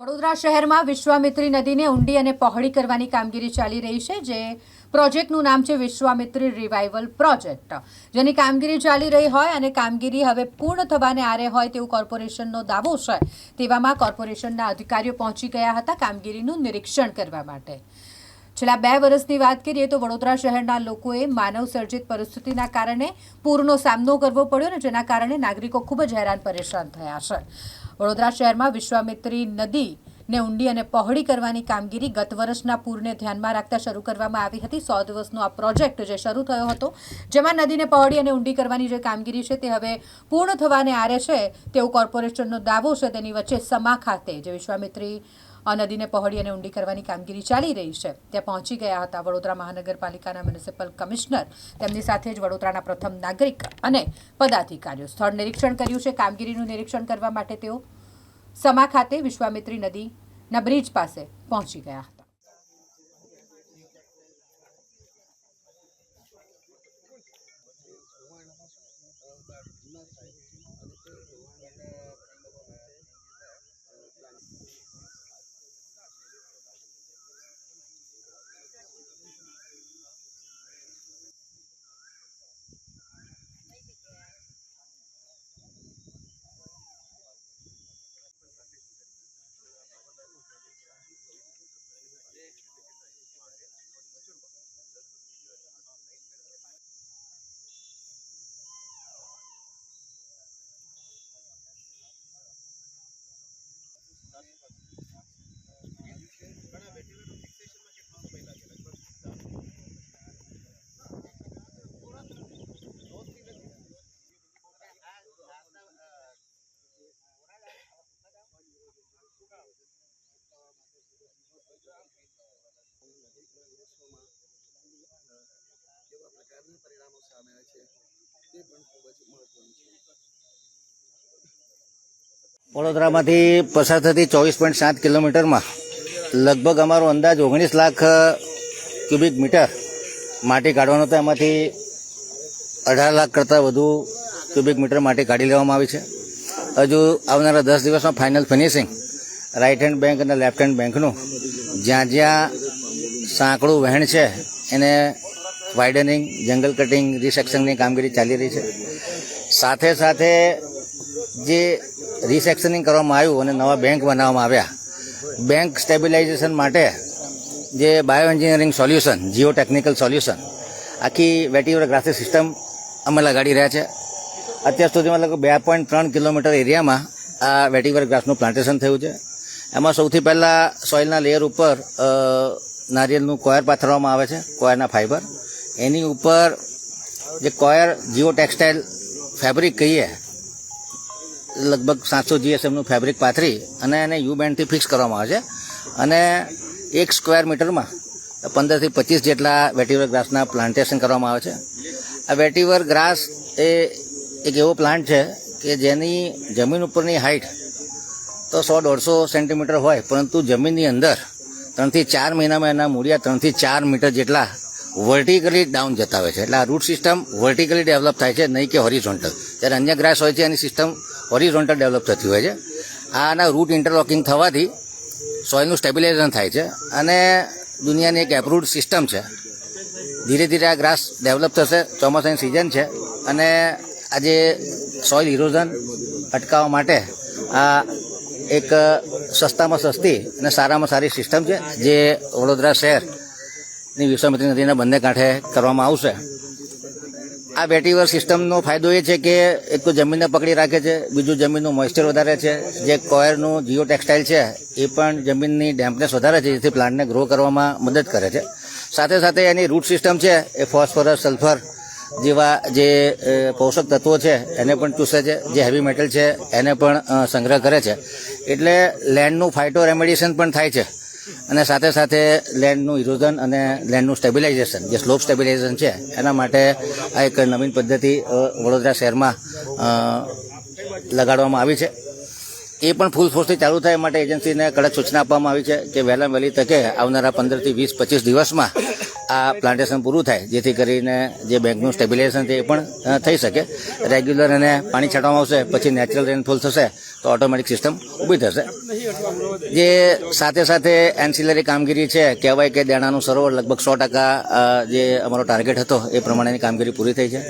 વડોદરા શહેરમાં વિશ્વામિત્રી નદીને ઊંડી અને પહોળી કરવાની કામગીરી ચાલી રહી છે, જે પ્રોજેક્ટનું નામ છે વિશ્વામિત્રી રિવાઇવલ પ્રોજેક્ટ. જેની કામગીરી ચાલી રહી હોય અને કામગીરી હવે પૂર્ણ થવાને આરે હોય તેવું કોર્પોરેશનનો દાવો છે, તેવામાં કોર્પોરેશનના અધિકારીઓ પહોંચી ગયા હતા કામગીરીનું નિરીક્ષણ કરવા માટે. છેલ્લા બે વર્ષની વાત કરીએ તો વડોદરા શહેરના લોકોએ માનવ સર્જિત પરિસ્થિતિના કારણે પૂરનો સામનો કરવો પડ્યો અને જેના કારણે નાગરિકો ખૂબ જ હેરાન પરેશાન થયા છે. વડોદરા શહેરમાં વિશ્વામિત્રી નદી ને ઊંડી અને પહોળી કરવાની કામગીરી ગત વર્ષના પૂરને ધ્યાનમાં રાખતા શરૂ કરવામાં આવી હતી. સો દિવસનો આ પ્રોજેક્ટ જે શરૂ થયો હતો, જેમાં નદીને પહોળી અને ઊંડી કરવાની જે કામગીરી છે તે હવે પૂર્ણ થવાને આરે છે તેવો કોર્પોરેશનનો દાવો છે. તેની વચ્ચે સમા ખાતે જે વિશ્વામિત્રી નદીને પહોળી અને ઊંડી કરવાની કામગીરી ચાલી રહી છે. ત્યાં પહોંચી ગયા હતા વડોદરા મહાનગરપાલિકાના મ્યુનિસિપલ કમિશનર. તેમની સાથે જ વડોદરાના પ્રથમ નાગરિક અને પદાધિકારીઓ સ્થળ નિરીક્ષણ કર્યું છે. કામગીરીનું નિરીક્ષણ કરવા માટે તેઓ સમા ખાતે વિશ્વામિત્રી નદીના બ્રિજ પાસે પહોંચી ગયા હતા. પરિણામો છે. તે પણ ખૂબ જ મહત્વનું છે. વડોદરામાંથી પસાર થતી ચોવીસ પોઈન્ટ સાત કિલોમીટરમાં લગભગ અમારો અંદાજ ઓગણીસ લાખ ક્યુબિક મીટર માટી કાઢવાનો હતો એમાંથી અઢાર લાખ કરતાં વધુ ક્યુબિક મીટર માટી કાઢી લેવામાં આવી છે. હજુ આવનારા દસ દિવસમાં final finishing right hand bank અને લેફ્ટ હેન્ડ બેંકનું જ્યાં જ્યાં સાંકડું વહેણ છે એને વાઇડનિંગ જંગલ કટિંગ રિસેક્શનની કામગીરી ચાલી રહી છે. સાથે સાથે જે રિસેક્શનિંગ કરવામાં આવ્યું અને નવા બેંક બનાવવામાં આવ્યા બેંક સ્ટેબિલાઇઝેશન માટે જે bio engineering solution geo technical solution આખી વેટીવર ગ્રાફિક સિસ્ટમ અમે લગાડી રહ્યા છે. અત્યાર સુધીમાં લગભગ બે પોઈન્ટ ત્રણ કિલોમીટર એરિયામાં આ વેટીવર ગ્રાસનું પ્લાન્ટેશન થયું છે. એમાં સૌથી પહેલાં સોઇલના લેયર ઉપર નારિયેલનું કોયર પાથરવામાં આવે છે, કોયરના ફાઇબર એની ઉપર જે કોયર જીઓ ટેક્સટાઇલ ફેબ્રિક કહીએ, લગભગ સાતસો જીએસએમનું ફેબ્રિક પાથરી અને એને યુ બેન્ડથી ફિક્સ કરવામાં આવે છે. અને એક સ્ક્વેર મીટરમાં પંદરથી પચીસ જેટલા વેટીવર ગ્રાસના પ્લાન્ટેશન કરવામાં આવે છે. આ વેટીવર ગ્રાસ એ એક એવો પ્લાન્ટ છે કે જેની જમીન ઉપરની હાઇટ તો સો દોઢસો સેન્ટીમીટર હોય, પરંતુ જમીનની અંદર ત્રણથી ચાર મહિનામાં એના મૂળિયા ત્રણથી ચાર મીટર જેટલા વર્ટિકલી ડાઉન જતા હોય છે. એટલે આ રૂટ સિસ્ટમ વર્ટિકલી ડેવલપ થાય છે, નહીં કે હોરિઝોન્ટલ જ્યારે અન્ય ગ્રાસ હોય છે, એની સિસ્ટમ હોરિઝોન્ટલ ડેવલપ થતી હોય છે. આના રૂટ ઇન્ટરલોકિંગ થવાથી સોઇલનું સ્ટેબિલાઇઝેશન થાય છે અને દુનિયાની એક એપ્રુવડ સિસ્ટમ છે. ધીરે ધીરે આ ગ્રાસ ડેવલપ થશે, ચોમાસાની સિઝન છે અને આજે સોઇલ ઇરોઝન અટકાવવા માટે આ એક સસ્તામાં સસ્તી અને સારામાં સારી સિસ્ટમ છે, જે વડોદરા શહેરની વિશ્વામિત્રી નદીના બંને કાંઠે કરવામાં આવશે. આ વેટીવર સિસ્ટમનો ફાયદો એ છે કે એક તો જમીનને પકડી રાખે છે, બીજું જમીનનું મોઇસ્ચર વધારે છે. જે કોયરનું જીઓ ટેક્સટાઇલ છે, એ પણ જમીનની ડેમ્પનેસ વધારે છે, જેથી પ્લાન્ટને ગ્રો કરવામાં મદદ કરે છે. સાથે સાથે એની રૂટ સિસ્ટમ છે, એ ફોસ્ફરસ સલ્ફર જેવા જે પોષક તત્વો છે, એને પણ ચૂસે છે. જે હેવી મેટલ છે, એને પણ સંગ્રહ કરે છે. એટલે લેન્ડનું ફાઇટો રેમેડિએશન પણ થાય છે. અને સાથે સાથે લેન્ડનું ઇરોઝન અને લેન્ડનું સ્ટેબિલાઇઝેશન જે સ્લોપ સ્ટેબિલાઇઝેશન છે, એના માટે આ એક નવીન પદ્ધતિ વડોદરા શહેરમાં લગાડવામાં આવી છે. એ પણ ફૂલ ફોર્સથી ચાલુ થાય માટે એજન્સીને કડક સૂચના આપવામાં આવી છે કે વહેલા વહેલી તકે આવનારા પંદરથી વીસ, પચીસ દિવસમાં આ પ્લાન્ટેશન પૂરું થાય, જેથી કરીને જે બેંકનું સ્ટેબિલાઇઝેશન છે એ પણ થઈ શકે. રેગ્યુલર એને પાણી છાંટવામાં આવશે, પછી નેચરલ રેનફોલ થશે તો ઓટોમેટિક સિસ્ટમ ઊભી થશે. જે સાથે સાથે એન્સિલરી કામગીરી છે, કહેવાય કે દેણાનું સરોવર લગભગ સો ટકા જે અમારો ટાર્ગેટ હતો, એ પ્રમાણેની કામગીરી પૂરી થઈ છે.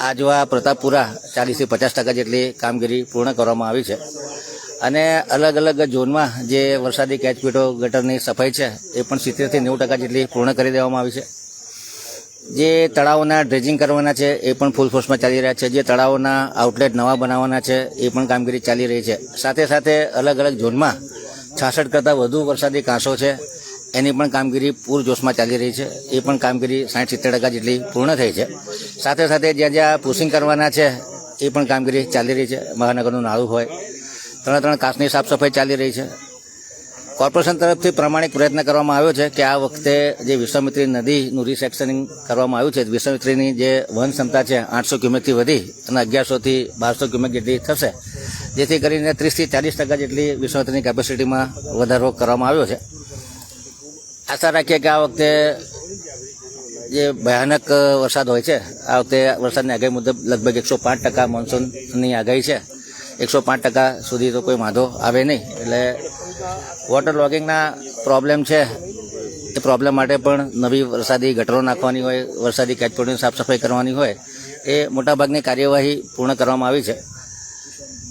આજવા પ્રતાપપુરા ચાલીસથી પચાસ ટકા જેટલી કામગીરી પૂર્ણ કરવામાં આવી છે. અને અલગ અલગ ઝોનમાં જે વરસાદી કેચપીટો ગટરની સફાઈ છે, એ પણ સિત્તેરથી નેવું ટકા જેટલી પૂર્ણ કરી દેવામાં આવી છે. જે તળાવોના ડ્રેજિંગ કરવાના છે, એ પણ ફૂલ ફોર્સમાં ચાલી રહ્યા છે. જે તળાવોના આઉટલેટ નવા બનાવવાના છે, એ પણ કામગીરી ચાલી રહી છે. સાથે સાથે અલગ અલગ ઝોનમાં છાસઠ કરતાં વધુ વરસાદી કાંસો છે. એની પણ કામગીરી પૂરજોશમાં ચાલી રહી છે. એ પણ કામગીરી સાઠ સિત્તેર ટકા જેટલી પૂર્ણ થઈ છે. સાથે સાથે જ્યાં જ્યાં પુશિંગ કરવાના છે, એ પણ કામગીરી ચાલી રહી છે. મહાનગરનું નાળું હોય, ત્રણ ત્રણ કાચની સાફ સફાઈ ચાલી રહી છે. કોર્પોરેશન તરફથી પ્રમાણિક પ્રયત્ન કરવામાં આવ્યો છે કે આ વખતે જે વિશ્વામિત્રી નદીનું રિસેક્શનિંગ કરવામાં આવ્યું છે, વિશ્વામિત્રીની જે વહન ક્ષમતા છે આઠસો ક્યુમેકથી વધી અને અગિયારસોથી બારસો ક્યુમેક જેટલી થશે. જેથી કરીને ત્રીસથી ચાલીસ ટકા જેટલી વિશ્વામિત્રીની કેપેસિટીમાં વધારો કરવામાં આવ્યો છે. આશા રાખીએ કે આ વખતે જે ભયાનક વરસાદ હોય છે, આ વખતે વરસાદની આગાહી મુજબ લગભગ એકસો પાંચ ટકા મોન્સૂનની આગાહી છે. એકસો પાંચ ટકા સુધી તો કોઈ વાંધો આવે નહીં. એટલે વોટર લોગિંગના પ્રોબ્લેમ છે એ પ્રોબ્લેમ માટે પણ નવી વરસાદી ગટરો નાખવાની હોય વરસાદી કેચપોટની સાફ સફાઈ કરવાની હોય એ મોટાભાગની કાર્યવાહી પૂર્ણ કરવામાં આવી છે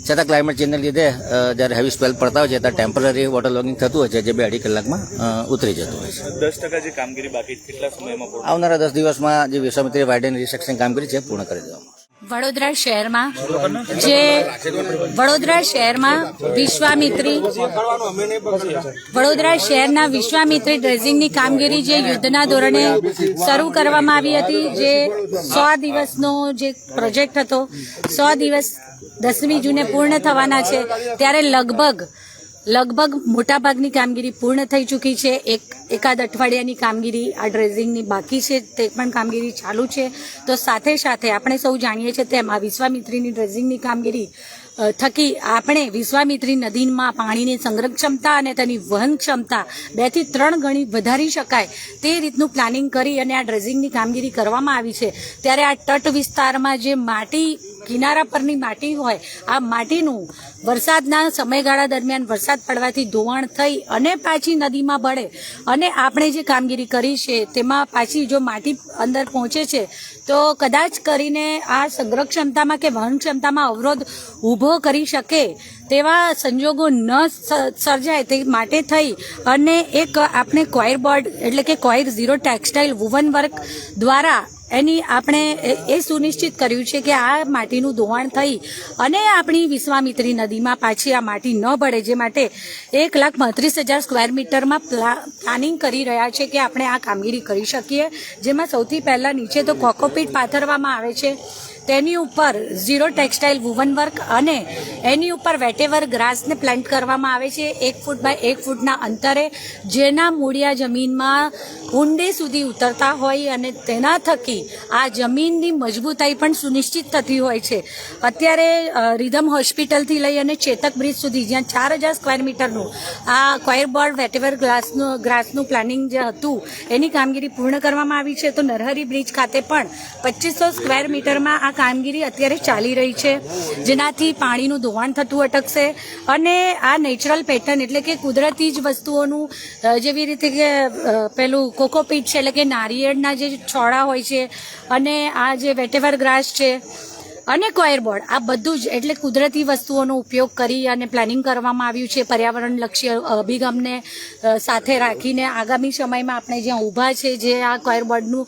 છતાં ક્લાઇમેટ ચેન્જને લીધે જ્યારે હેવી સ્પેલ પડતા હોય છે ત્યારે ટેમ્પરરી વોટર લોગિંગ થતું હોય છે જે બે અઢી કલાકમાં ઉતરી જતું હોય છે દસ ટકા જે કામગીરી બાકી કેટલા સમયમાં આવનારા દસ દિવસમાં જે વિશ્વામિત્રી વાઇડન રિસેક્શન કામગીરી છે પૂર્ણ કરી દેવામાં. વડોદરા શહેરમાં જે વડોદરા શહેરમાં વિશ્વામિત્રી વડોદરા શહેરના વિશ્વામિત્રી ડ્રેસિંગની કામગીરી જે યુદ્ધના ધોરણે શરૂ કરવામાં આવી હતી જે સો દિવસનો જે પ્રોજેક્ટ હતો સો દિવસ દસમી જૂને પૂર્ણ થવાના છે ત્યારે લગભગ લગભગ મોટાભાગની કામગીરી પૂર્ણ થઈ ચૂકી છે. એક એકાદ અઠવાડિયાની કામગીરી આ ડ્રેઝિંગની બાકી છે. તે પણ કામગીરી ચાલુ છે. તો સાથે સાથે આપણે સૌ જાણીએ છીએ તેમ આ વિશ્વામિત્રીની ડ્રેઝિંગની કામગીરી થકી આપણે વિશ્વામિત્રી નદીમાં પાણીની સંગ્રહ ક્ષમતા અને તેની વહન ક્ષમતા બેથી ત્રણ ગણી વધારી શકાય તે રીતનું પ્લાનિંગ કરી અને આ ડ્રેઝિંગની કામગીરી કરવામાં આવી છે. ત્યારે આ તટ વિસ્તારમાં જે માટી કિનારા પરની માટી હોય, આ માટીનું વરસાદના સમયગાળા દરમિયાન વરસાદ પડવાથી ધોવાણ થઈ અને પાછી નદીમાં ભળે અને આપણે જે કામગીરી કરી છે, તેમાં પાછી જો માટી અંદર પહોંચે છે, તો કદાચ કરીને આ સંગ્રહ ક્ષમતામાં કે વહન ક્ષમતામાં અવરોધ ઊભો કરી શકે તેવા સંજોગો ન સર્જાય તે માટે થઈ. અને એક આપણે કોયર બોર્ડ એટલે કે coir zero textile woven work દ્વારા એની આપણે એ- સુનિશ્ચિત કર્યું છે કે આ માટીનું ધોવાણ થઈ અને આપણી વિશ્વામિત્રી નદીમાં પાછી આ માટી ન ભળે જે માટે એક લાખ બત્રીસ હજાર સ્ક્વેર મીટરમાં પ્લા- પ્લાનિંગ કરી રહ્યા છે કે આપણે આ કામગીરી કરી શકીએ. જેમાં સૌથી પહેલાં નીચે તો કોકોપીટ પાથરવામાં આવે છે. તેની ઉપર ઝીરો ટેક્સટાઇલ વુવન વર્ક અને એની ઉપર વેટેવર ગ્રાસને પ્લાન્ટ કરવામાં આવે છે, એક ફૂટ બાય એક ફૂટના અંતરે, જેના મૂળિયા જમીનમાં ઊંડે સુધી ઉતરતા હોય અને તેના થકી આ જમીનની મજબૂતાઈ પણ સુનિશ્ચિત થતી હોય છે. અત્યારે રિધમ હોસ્પિટલથી લઈ અને ચેતક બ્રિજ સુધી જ્યાં ચાર હજાર સ્ક્વેર મીટરનું આ કોયરબોર્ડ વેટેવર ગ્લાસનું ગ્રાસનું પ્લાનિંગ જે હતું, એની કામગીરી પૂર્ણ કરવામાં આવી છે. તો નરહરી બ્રિજ ખાતે પણ પચીસો સ્ક્વેર મીટરમાં આ કામગીરી અત્યારે ચાલી રહી છે. જેનાથી પાણીનું ધોવાણ થતું અટકશે અને આ નેચરલ પેટર્ન એટલે કે કુદરતી જ વસ્તુઓનું જેવી રીતે કે પેલું કોકોપીટ છે, એટલે કે નારિયેળના જે છોડા હોય છે અને આ જે વેટેવર ગ્રાસ છે અને કોયર બોર્ડ આ બધું જ એટલે કુદરતી વસ્તુઓનો ઉપયોગ કરી અને પ્લાનિંગ કરવામાં આવ્યું છે, પર્યાવરણ લક્ષ્ય અભિગમને સાથે રાખીને આગામી સમયમાં આપણે જ્યાં ઊભા છે, જે આ કોયર બોર્ડનું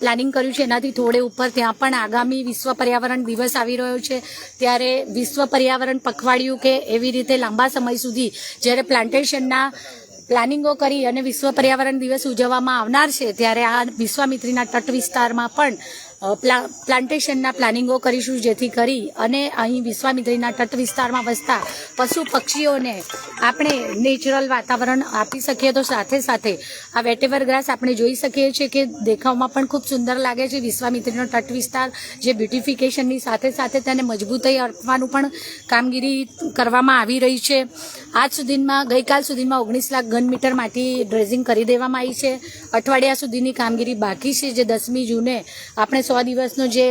પ્લાનિંગ કર્યું છે, એનાથી થોડે ઉપર ત્યાં પણ આગામી વિશ્વ પર્યાવરણ દિવસ આવી રહ્યો છે. ત્યારે વિશ્વ પર્યાવરણ પખવાડિયું કે એવી રીતે લાંબા સમય સુધી જ્યારે પ્લાન્ટેશનના પ્લાનિંગો કરી અને વિશ્વ પર્યાવરણ દિવસ ઉજવવામાં આવનાર છે, ત્યારે આ વિશ્વામિત્રીના તટ વિસ્તારમાં પણ પ્લાન્ટેશનના પ્લાનિંગો કરીશું જેથી કરી અને અહીં વિશ્વામિત્રીના તટ વિસ્તારમાં વસતા પશુ પક્ષીઓને આપણે નેચરલ વાતાવરણ આપી શકીએ તો સાથે સાથે આ વેટેવર ગ્રાસ આપણે જોઈ શકીએ છીએ કે દેખાવમાં પણ ખૂબ સુંદર લાગે છે. વિશ્વામિત્રીનો તટ વિસ્તાર જે બ્યુટિફિકેશનની સાથે સાથે તેને મજબૂતાઈ આપવાનું પણ કામગીરી કરવામાં આવી રહી છે. આજ સુધીમાં, ગઈકાલ સુધીમાં ઓગણીસ લાખ ઘન મીટર માટી ડ્રેઝિંગ કરી દેવામાં આવી છે. અઠવાડિયા સુધીની કામગીરી બાકી છે જે દસમી જૂને આપણે સો દિવસનો જે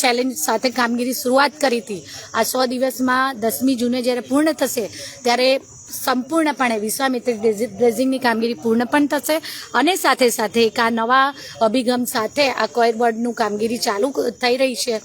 ચેલેન્જ સાથે કામગીરી શરૂઆત કરી હતી. આ સો દિવસમાં દસમી જૂને જ્યારે પૂર્ણ થશે, ત્યારે સંપૂર્ણપણે વિશ્વામિત્રી ડ્રેઝિ- ડ્રેઝિંગની કામગીરી પૂર્ણ પણ થશે અને સાથે સાથે એક આ નવા અભિગમ સાથે આ કોયર કામગીરી ચાલુ થઈ રહી છે.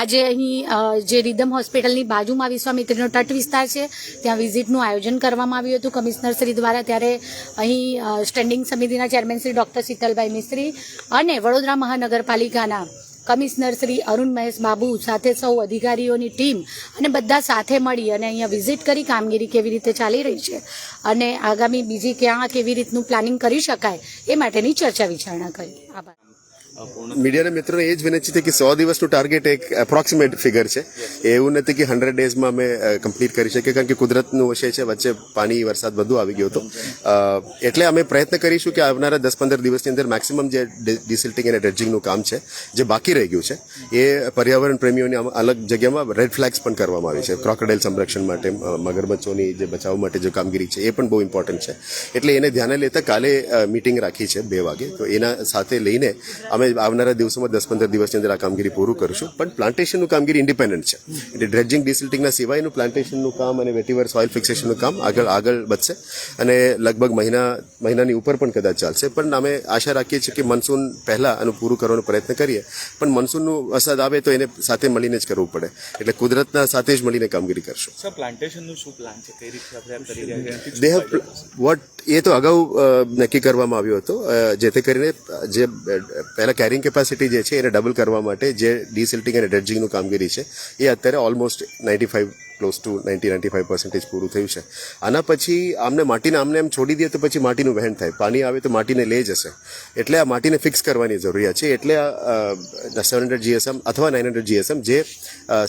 આજે અહીં જે રિધમ હોસ્પિટલની બાજુમાં વિશ્વામિત્રીનો તટ વિસ્તાર છે, ત્યાં વિઝિટનું આયોજન કરવામાં આવ્યું હતું. કમિશનર શ્રી દ્વારા ત્યારે અહીં સ્ટેન્ડિંગ સમિતિના ચેરમેન શ્રી ડૉક્ટર શીતલભાઈ મિસ્ત્રી અને વડોદરા મહાનગરપાલિકાના કમિશનર શ્રી અરુણ મહેશ બાબુ સાથે સૌ અધિકારીઓની ટીમ અને બધા સાથે મળી અને અહીંયા વિઝિટ કરી કામગીરી કેવી રીતે ચાલી રહી છે અને આગામી બીજી ક્યાં કેવી રીતનું પ્લાનિંગ કરી શકાય એ માટેની ચર્ચા વિચારણા કરી. આભાર. મીડિયાના મિત્રોને એ જ વિનંતી છે કે સો દિવસનું ટાર્ગેટ એક એપ્રોક્સિમેટ ફિગર છે. એવું નથી કે હંડ્રેડ ડેઝમાં અમે કમ્પ્લીટ કરી શકીએ, કારણ કે કુદરતનું વિષય છે, વચ્ચે પાણી, વરસાદ બધું આવી ગયો હતો. એટલે અમે પ્રયત્ન કરીશું કે આવનારા દસ પંદર દિવસની અંદર મેક્સિમમ જે ડિસિલ્ટિંગ અને ડ્રેજિંગનું કામ છે, જે બાકી રહી ગયું છે, એ પર્યાવરણ પ્રેમીઓની અલગ જગ્યામાં રેડ ફ્લેગ્સ પણ કરવામાં આવી છે. ક્રોકડાઇલ સંરક્ષણ માટે મગરમચ્છોની જે બચાવ માટે જે કામગીરી છે, એ પણ બહુ ઇમ્પોર્ટન્ટ છે. એટલે એને ધ્યાને લેતા કાલે મીટિંગ રાખી છે બે વાગે. તો એના સાથે લઈને અમે આવનારા દિવસોમાં દસ પંદર દિવસની અંદર આ કામગીરી પૂરું કરીશું. પણ પ્લાન્ટેશનનું કામગીરી ઇન્ડિપેન્ડન્ટ છે. એટલે ડ્રેજિંગ ડિસિલ્ટિંગના સિવાયનું પ્લાન્ટેશનનું કામ અને વેટીવર સોઇલ ફિક્સેશનનું કામ આગળ આગળ વધશે. અને લગભગ મહિના મહિનાની ઉપર પણ કદાચ ચાલશે. પણ અમે આશા રાખીએ છીએ કે મનસૂન પહેલાં આનું પૂરું કરવાનો પ્રયત્ન કરીએ. પણ મનસૂનનું વરસાદ આવે તો એને સાથે મળીને જ કરવું પડે. એટલે કુદરતના સાથે જ મળીને કામગીરી કરશું. સર પ્લાન્ટેશનનું શું પ્લાન છે? કઈ રીતે આપણે કરી રહ્યા છીએ? વોટ એ તો અગાઉ નક્કી કરવામાં આવ્યો હતો. જેથી કરીને જે પહેલાં કેરિંગ કેપેસિટી જે છે એને ડબલ કરવા માટે જે ડીસિલ્ટિંગ અને ડ્રેજિંગનું કામગીરી છે, એ અત્યારે almost ninety five close to ninety ninety five percentage પૂરું થયું છે. આના પછી આમને માટીને આમને એમ છોડી દઈએ તો પછી માટીનું વહેણ થાય. પાણી આવે તો માટીને લઈ જશે. એટલે આ માટીને ફિક્સ કરવાની જરૂરિયાત છે. એટલે આ સેવન હંડ્રેડ જીએસએમ અથવા નાઇન હંડ્રેડ જીએસએમ જે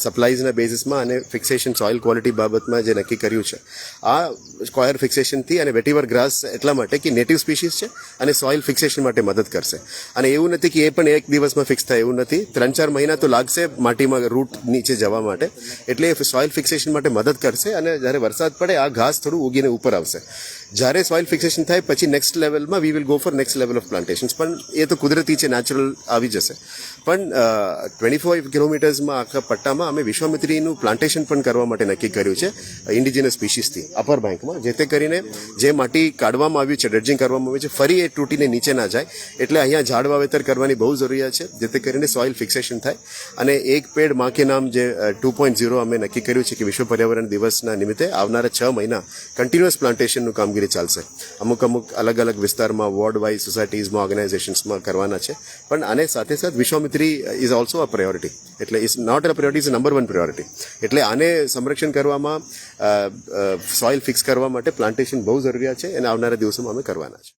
સપ્લાઇઝના બેઝિસમાં અને ફિક્સેશન સોઇલ ક્વોલિટી બાબતમાં જે નક્કી કર્યું છે. આ સ્ક્વાયર ફિક્સેશનથી અને વેટીવર ગ્રાસ એટલા માટે કે નેટિવ સ્પીશીસ છે અને સોઇલ ફિક્સેશન માટે મદદ કરશે. અને એવું નથી કે એ પણ એક દિવસમાં ફિક્સ થાય એવું નથી. ત્રણ ચાર મહિના તો લાગશે માટીમાં રૂટ નીચે જવા માટે. એટલે સોઇલ ફિક્સેશન માટે મદદ કરશે અને જ્યારે વરસાદ પડે આ ઘાસ થોડું ઉગીને ઉપર આવશે. જ્યારે સોઇલ ફિક્સેશન થાય, પછી નેક્સ્ટ લેવલમાં we will go for next level of plantations પણ એ તો કુદરતી છે નેચરલ આવી જશે. પણ ટ્વેન્ટી ફાઇવ કિલોમીટર્સમાં આખા પટ્ટામાં અમે વિશ્વામિત્રીનું પ્લાન્ટેશન પણ કરવા માટે નક્કી કર્યું છે ઇન્ડિજિનસ સ્પીશીસથી અપર બેંકમાં જેથી કરીને જે માટી કાઢવામાં આવ્યું છે ડ્રેજિંગ કરવામાં આવ્યું છે, ફરી એ તૂટીને નીચે ના જાય. એટલે અહીંયા ઝાડ વાવેતર કરવાની બહુ જરૂરિયાત છે જેથી કરીને સોઇલ ફિક્સેશન થાય. અને એક પેડમાં કે નામ જે ટુ પોઈન્ટ ઝીરો અમે નક્કી કર્યું છે કે વિશ્વ પર્યાવરણ દિવસના નિમિત્તે આવનારા છ મહિના કન્ટિન્યુઅસ પ્લાન્ટેશનનું કામગીરી ચાલશે. અમુક અમુક અલગ અલગ વિસ્તારમાં વોર્ડ વાઇઝ સોસાયટીઝમાં ઓર્ગેનાઇઝેશન્સમાં કરવાના છે. પણ આને સાથે સાથે Vishwamitri is also a priority એટલે is not a priority is number one priority એટલે આને સંરક્ષણ કરવામાં સોઇલ ફિક્સ કરવા માટે પ્લાન્ટેશન બહુ જરૂરિયાત છે અને આવનારા દિવસોમાં અમે કરવાના છે.